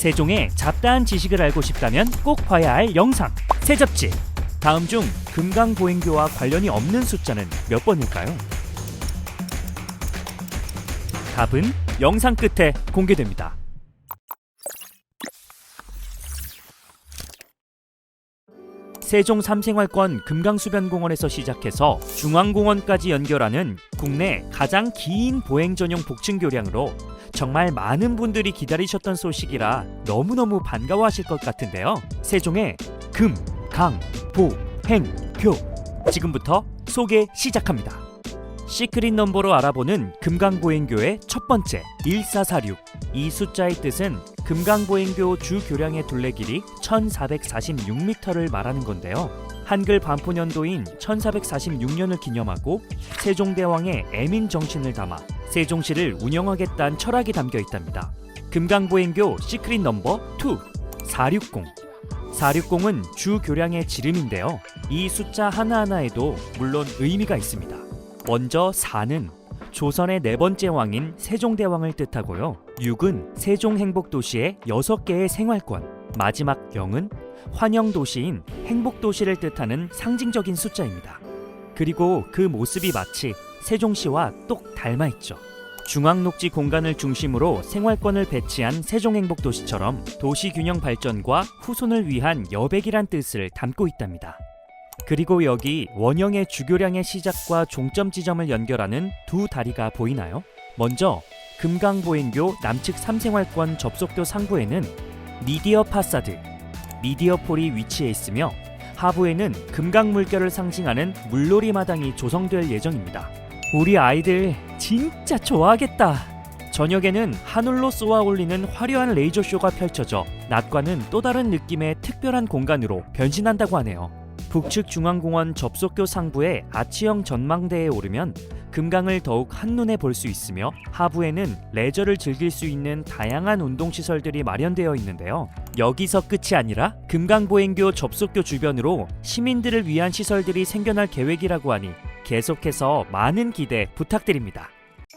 세종의 잡다한 지식을 알고 싶다면 꼭 봐야 할 영상 세접지 다음 중 금강보행교와 관련이 없는 숫자는 몇 번일까요? 답은 영상 끝에 공개됩니다. 세종 삼생활권 금강수변공원에서 시작해서 중앙공원까지 연결하는 국내 가장 긴 보행 전용 복층 교량으로 정말 많은 분들이 기다리셨던 소식이라 너무너무 반가워하실 것 같은데요. 세종의 금, 강, 보, 행, 교. 지금부터 소개 시작합니다. 시크릿 넘버로 알아보는 금강보행교의 첫 번째 1446. 이 숫자의 뜻은 금강보행교 주 교량의 둘레 길이 1446m를 말하는 건데요. 한글 반포년도인 1446년을 기념하고 세종대왕의 애민 정신을 담아 세종시를 운영하겠다는 철학이 담겨 있답니다. 금강보행교 시크릿 넘버 2 460 460은 주 교량의 지름인데요. 이 숫자 하나하나에도 물론 의미가 있습니다. 먼저 4는 조선의 네 번째 왕인 세종대왕을 뜻하고요. 6은 세종행복도시의 6개의 생활권, 마지막 0은 환영도시인 행복도시를 뜻하는 상징적인 숫자입니다. 그리고 그 모습이 마치 세종시와 똑 닮아 있죠. 중앙녹지 공간을 중심으로 생활권을 배치한 세종행복도시처럼 도시균형 발전과 후손을 위한 여백이란 뜻을 담고 있답니다. 그리고 여기 원형의 주교량의 시작과 종점 지점을 연결하는 두 다리가 보이나요? 먼저 금강보행교 남측 3생활권 접속교 상부에는 미디어 파사드, 미디어 폴이 위치해 있으며 하부에는 금강 물결을 상징하는 물놀이 마당이 조성될 예정입니다. 우리 아이들 진짜 좋아하겠다. 저녁에는 하늘로 쏘아 올리는 화려한 레이저 쇼가 펼쳐져 낮과는 또 다른 느낌의 특별한 공간으로 변신한다고 하네요. 북측 중앙공원 접속교 상부의 아치형 전망대에 오르면 금강을 더욱 한눈에 볼 수 있으며 하부에는 레저를 즐길 수 있는 다양한 운동 시설들이 마련되어 있는데요. 여기서 끝이 아니라 금강보행교 접속교 주변으로 시민들을 위한 시설들이 생겨날 계획이라고 하니 계속해서 많은 기대 부탁드립니다.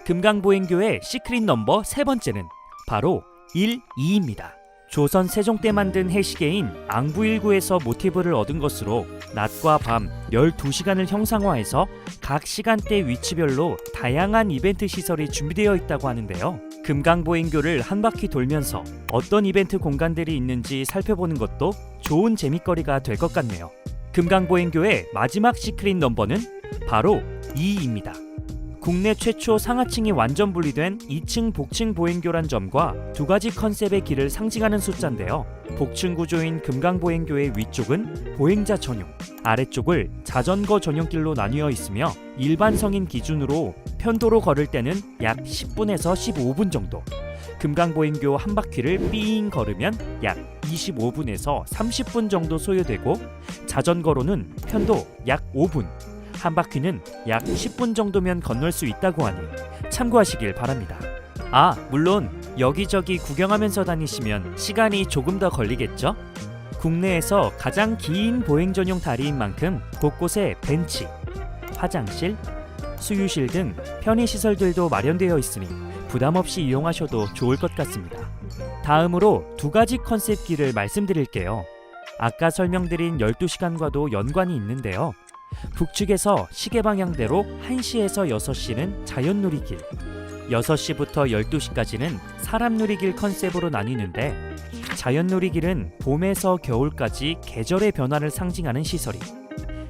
금강보행교의 시크릿 넘버 세 번째는 바로 1, 2입니다. 조선 세종 때 만든 해시계인 앙부일구에서 모티브를 얻은 것으로 낮과 밤 12시간을 형상화해서 각 시간대 위치별로 다양한 이벤트 시설이 준비되어 있다고 하는데요. 금강보행교를 한 바퀴 돌면서 어떤 이벤트 공간들이 있는지 살펴보는 것도 좋은 재미거리가 될 것 같네요. 금강보행교의 마지막 시크릿 넘버는 바로 2입니다. 국내 최초 상하층이 완전 분리된 2층 복층 보행교란 점과 두 가지 컨셉의 길을 상징하는 숫자인데요. 복층 구조인 금강보행교의 위쪽은 보행자 전용, 아래쪽을 자전거 전용길로 나뉘어 있으며 일반 성인 기준으로 편도로 걸을 때는 약 10분에서 15분 정도, 금강보행교 한 바퀴를 삥 걸으면 약 25분에서 30분 정도 소요되고 자전거로는 편도 약 5분, 한 바퀴는 약 10분 정도면 건널 수 있다고 하니 참고하시길 바랍니다. 아, 물론 여기저기 구경하면서 다니시면 시간이 조금 더 걸리겠죠? 국내에서 가장 긴 보행 전용 다리인 만큼 곳곳에 벤치, 화장실, 수유실 등 편의 시설들도 마련되어 있으니 부담 없이 이용하셔도 좋을 것 같습니다. 다음으로 두 가지 컨셉 길을 말씀드릴게요. 아까 설명드린 12시간과도 연관이 있는데요. 북측에서 시계 방향대로 1시에서 6시는 자연놀이길, 6시부터 12시까지는 사람놀이길 컨셉으로 나뉘는데 자연놀이길은 봄에서 겨울까지 계절의 변화를 상징하는 시설이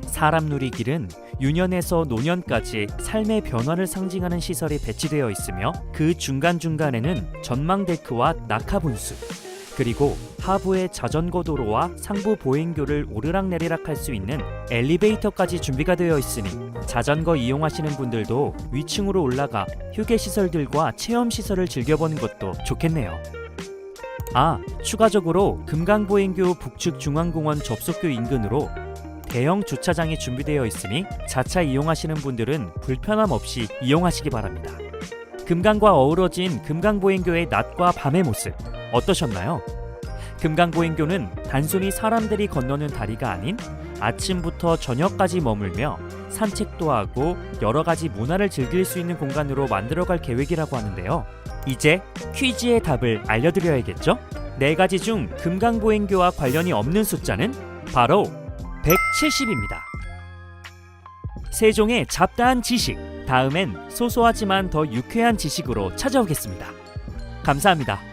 사람놀이길은 유년에서 노년까지 삶의 변화를 상징하는 시설이 배치되어 있으며 그 중간중간에는 전망데크와 낙하분수 그리고 하부의 자전거 도로와 상부 보행교를 오르락내리락 할 수 있는 엘리베이터까지 준비가 되어 있으니 자전거 이용하시는 분들도 위층으로 올라가 휴게 시설들과 체험 시설을 즐겨보는 것도 좋겠네요. 아, 추가적으로 금강보행교 북측 중앙공원 접속교 인근으로 대형 주차장이 준비되어 있으니 자차 이용하시는 분들은 불편함 없이 이용하시기 바랍니다. 금강과 어우러진 금강보행교의 낮과 밤의 모습 어떠셨나요? 금강보행교는 단순히 사람들이 건너는 다리가 아닌 아침부터 저녁까지 머물며 산책도 하고 여러 가지 문화를 즐길 수 있는 공간으로 만들어갈 계획이라고 하는데요. 이제 퀴즈의 답을 알려드려야겠죠? 네 가지 중 금강보행교와 관련이 없는 숫자는 바로 170입니다. 세종의 잡다한 지식. 다음엔 소소하지만 더 유쾌한 지식으로 찾아오겠습니다. 감사합니다.